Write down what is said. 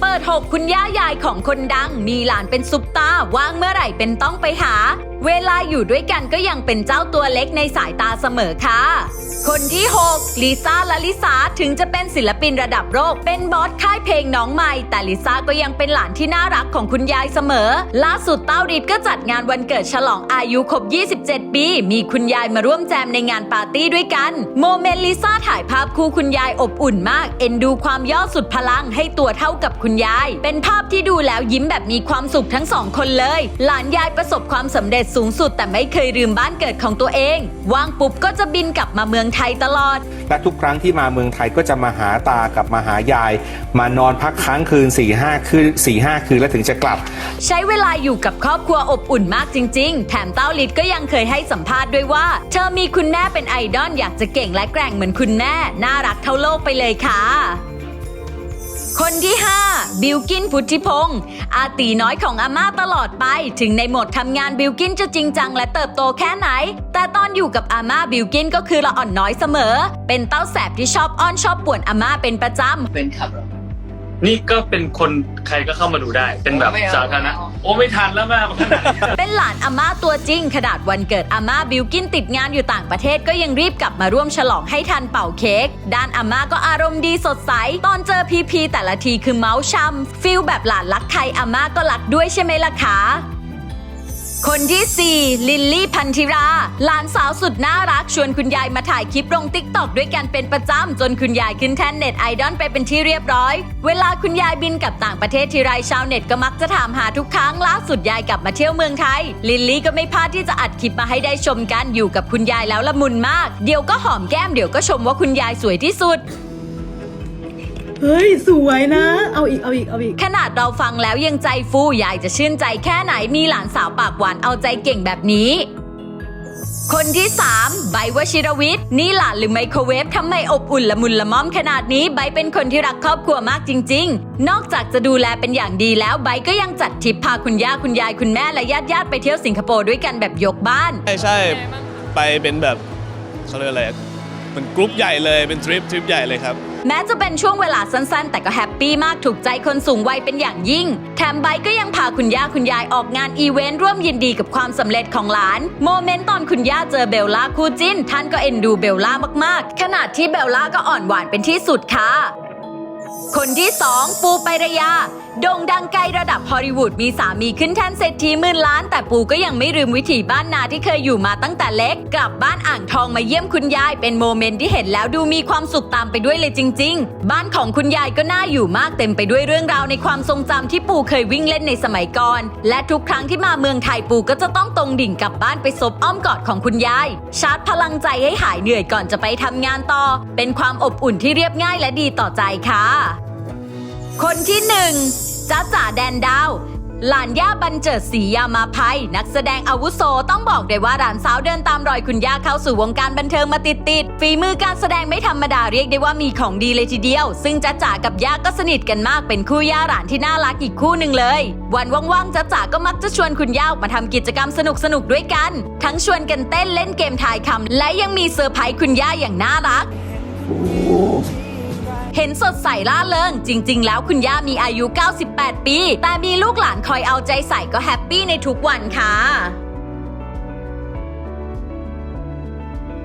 เปิด 6 คุณย่ายายของคนดัง มีหลานเป็นซุปตาว่างเมื่อไหร่เป็นต้องไปหา เวลาอยู่ด้วยกันก็ยังเป็นเจ้าตัวเล็กในสายตาเสมอค่ะ คนที่ 6 ลิซ่าและลิสาถึงจะเป็นศิลปินระดับโลก เป็นบอสค่ายเพลงน้องใหม่ แต่ลิซ่าก็ยังเป็นหลานที่น่ารักของคุณยายเสมอ ล่าสุดเต้าริดก็จัดงานวันเกิดฉลองอายุครบ 27 ปี มีคุณยายมาร่วมแจมในงานปาร์ตี้ด้วยกัน โมเมนต์ลิซ่าถ่ายภาพคู่คุณยายอบอุ่นมาก เอ็นดูความย่อสุดพลังให้ตัวเท่ากับคุณยาย เป็นภาพที่ดูแล้วยิ้มแบบมีความสุขทั้งสองคนเลย หลานยายประสบความสำเร็จสูงสุดแต่ไม่เคยลืมบ้านเกิดของตัวเอง ว่างปุ๊บก็จะบินกลับมาเมืองไทยตลอด และทุกครั้งที่มาเมืองไทยก็จะมาหาตากับมาหายาย มานอนพักค้างคืน4ี่ห้าคืนสี่ห้าคืนแล้วถึงจะกลับ ใช้เวลาอยู่กับครอบครัวอบอุ่นมากจริง ๆ แถมเต้าลิดก็ยังเคยให้สัมภาษณ์ด้วยว่า เธอมีคุณแม่เป็นไอดอลอยากจะเก่งและแกร่งเหมือนคุณแม่น่ารักเท่าโลกไปเลยค่ะ คนที่ 5 บิลกินพุทธิพงศ์อาตีน้อยของอาม่าตลอดไป ถึงในโหมดทำงานบิลกินจะจริงจังและเติบโตแค่ไหน แต่ตอนอยู่กับอาม่าบิลกินก็คือละอ่อนน้อยเสมอ เป็นเต้าแสบที่ชอบอ้อนชอบป่วนอาม่าเป็นประจำเป็นขับ นี่ก็เป็นคนใครก็เข้ามาดูได้ เป็นแบบไม่เอาสาธารณะไม่เอาโอ้ไม่ทันแล้วแม่ขนาดนี้เป็นหลานอาม่าตัวจริง ขนาดวันเกิดอาม่าบิลกินติดงานอยู่ต่างประเทศก็ยังรีบกลับมาร่วมฉลองให้ทันเป่าเค้กด้านอาม่าก็อารมณ์ดีสดใส ตอนเจอพีพีแต่ละทีคือเมาส์ช่ำฟิลแบบหลานรักใครอาม่าก็รักด้วยใช่ไหมล่ะคะ คนที่ 4 ลิลลี่พันธิรา หลานสาวสุดน่ารักชวนคุณยายมาถ่ายคลิปลงติ๊กตอกด้วยกันเป็นประจำ จนคุณยายขึ้นแท่นเน็ตไอดอลไปเป็นที่เรียบร้อย เวลาคุณยายบินกลับต่างประเทศทีไรชาวเน็ตก็มักจะถามหาทุกครั้งล่าสุดยายกลับมาเที่ยวเมืองไทย ลิลลี่ก็ไม่พลาดที่จะอัดคลิปมาให้ได้ชมกันอยู่กับคุณยายแล้วละมุนมาก เดี๋ยวก็หอมแก้มเดี๋ยวก็ชมว่าคุณยายสวยที่สุด เฮ้ย สวยนะ เอาอีก เอาอีก เอาอีก ขนาดเราฟังแล้วยังใจฟูยายจะชื่นใจแค่ไหนมีหลานสาวปากหวานเอาใจเก่งแบบนี้ คนที่3ไบร์ทวชิรวิทย์นี่หลานหรือไมโครเวฟทำไมอบอุ่นละมุนละม่อมขนาดนี้ไบร์ทเป็นคนที่รักครอบครัวมากจริง ๆ นอกจากจะดูแลเป็นอย่างดีแล้วไบร์ทก็ยังจัดทริปพาคุณย่าคุณยายคุณแม่และญาติญาติๆไปเที่ยวสิงคโปร์ด้วยกันแบบยกบ้าน ใช่ใช่ไปเป็นแบบเขาเรียกอะไร เหมือนกรุ๊ปใหญ่เลยเป็นทริปทริปใหญ่เลยครับ แม้จะเป็นช่วงเวลาสั้นๆ แต่ก็แฮปปี้มากถูกใจคนสูงวัยเป็นอย่างยิ่ง แถมไบก็ยังพาคุณย่าคุณยายออกงานอีเวนต์ร่วมยินดีกับความสำเร็จของหลาน โมเมนต์ตอนคุณย่าเจอเบลล่าคู่จิ้น ท่านก็เอ็นดูเบลล่ามากๆ ขนาดที่เบลล่าก็อ่อนหวานเป็นที่สุดค่ะ คนที่ 2 ปูไปายา โด่งดังไกลระดับฮอลลีวูดมีสามีขึ้นแท่นเศรษฐีหมื่นล้าน แต่ปูก็ยังไม่ลืมวิถีบ้านนาที่เคยอยู่มาตั้งแต่เล็ก กลับบ้านอ่างทองมาเยี่ยมคุณยาย เป็นโมเมนต์ที่เห็นแล้วดูมีความสุขตามไปด้วยเลยจริง ๆ บ้านของคุณยายก็น่าอยู่มากเต็มไปด้วยเรื่องราวในความทรงจำที่ปูเคยวิ่งเล่นในสมัยก่อน และทุกครั้งที่มาเมืองไทยปูก็จะต้องตรงดิ่งกลับบ้านไปซบอ้อมกอดของคุณยาย ชาร์จพลังใจให้หายเหนื่อยก่อนจะไปทำงานต่อ เป็นความอบอุ่นที่เรียบง่ายและดีต่อใจค่ะ คนที่หนึ่ง จ้าจ๋าแดนดาว หลานย่าบันเจิดศรียามาภัย นักแสดงอาวุโสต้องบอกเลยว่าหลานสาวเดินตามรอยคุณย่าเข้าสู่วงการบันเทิงมาติดติดฝีมือการแสดงไม่ธรรมดาเรียกได้ว่ามีของดีเลยทีเดียว ซึ่งจ้าจ๋ากับย่าก็สนิทกันมากเป็นคู่ย่าหลานที่น่ารักอีกคู่หนึ่งเลย วันว่างๆจ้าจ๋าก็มักจะชวนคุณย่าออกมาทำกิจกรรมสนุกๆด้วยกัน ทั้งชวนกันเต้นเล่นเกมทายคำและยังมีเซอร์ไพรส์คุณย่าอย่างน่ารัก เห็นสดใสล่าเริง จริง ๆ แล้วคุณย่ามีอายุ 98 ปี แต่มีลูกหลานคอยเอาใจใส่ก็แฮปปี้ในทุกวันค่ะ